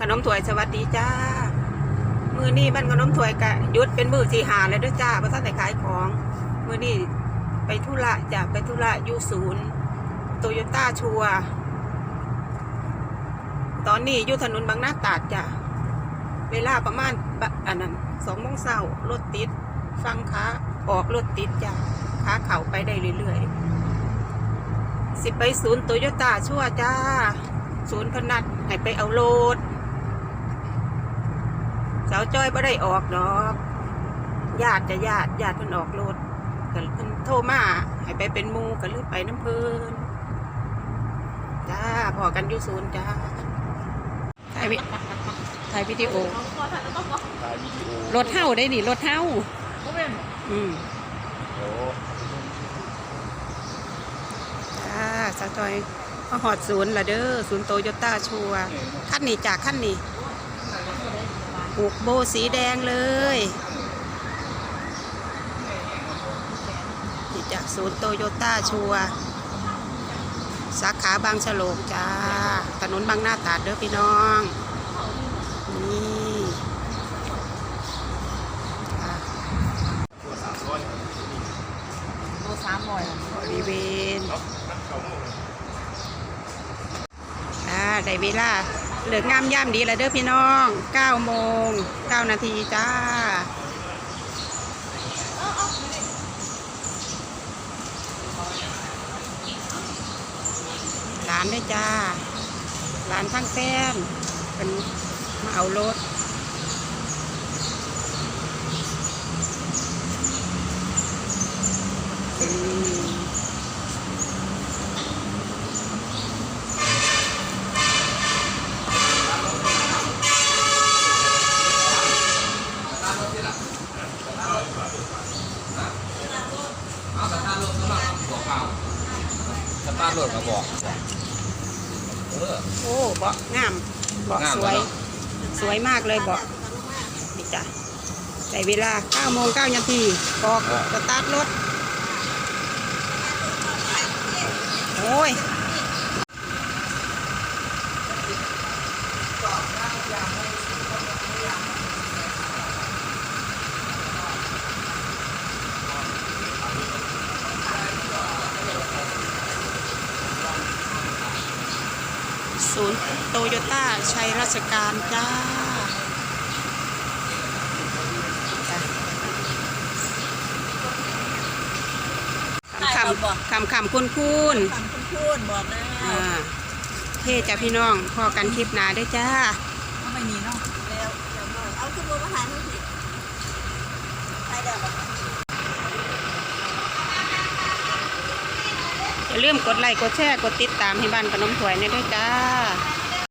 ขนมถ้วยสวัสดีจ้า มือนี้บ้านขนมถ้วยกะยุดเป็นมือสีหาแล้วด้วยจ้าเพราะท่านแต่ขายของ มือนี้ไปธุระจ้ะไปธุระยูศูนย์โตโยต้าชัว ตอนนี้อยู่ถนนบางนาตาดจ้ะเวลาประมาณอันนั้นสองโมงเช้ารถติด ฟังขาออกรถติดจ้ะขาเข่าไปได้เรื่อยๆ สิไปศูนย์โตโยต้าชัวจ้า ศูนย์พนัดให้ไปเอาโลดาวจ้อยไม่ได้ออกดอกญาติจะญาติญาติเพิ่นออกโลดก็เพิ่นโทรมาให้ไปเป็นมูก็เลยไปน้ำเพิ่นจ้าพอกันอยู่ศูนย์จ้าถ่ายวิถ่ายวิดีโอถ่ายวิดีโอรถเท่าได้นี่รถเท่าอืมโอ้จ้าสาวจ้อยมาหอดศูนย์ละเด้อศูนย์โตโยต้าชัวขั้นนี้จากขั้นนี้ ผูกโบสีแดงเลยนี่จากศูนย์โตโยต้าชัว สาขาบางฉลงจ้า ถนนบางหน้าตราดเด้อพี่น้อง นี่โลสามร้อยบริเวณอ่าได้เวลา เหลืองามย่ามดีแล้วเด้อพี่น้อง9โมง9นาทีจ้าร้านด้วยจ้าร้านทั้งแฟนเป็นมาเอารถ สตาร์ทรถมาบอกเออ โอ้เบาะงามเบาะงามสแล้ววยเนอะสวยมากเลยเบาะนี่จ้ะแต่เวลา9โมง9นาทีบอกสตาร์ทรถ โอ้ย ศูนย์โตโยต้าชัยราชการจ้าจ้ะคำคำคำคุณคุณฟังคุณพูดบอกแล้วอ่าเท่จ้ะพี่น้องพอกันคลิปหนาได้วยจ้าเอาไม่มีเนาะแล้วเดี๋ยวบอกเอาคุณบัวมาหาหนูสิใครเดี๋ยวบอ อย่าลืมกดไลค์กดแชร์กดติดตามให้บ้านขนมถวยเนี่ยด้วยจ้า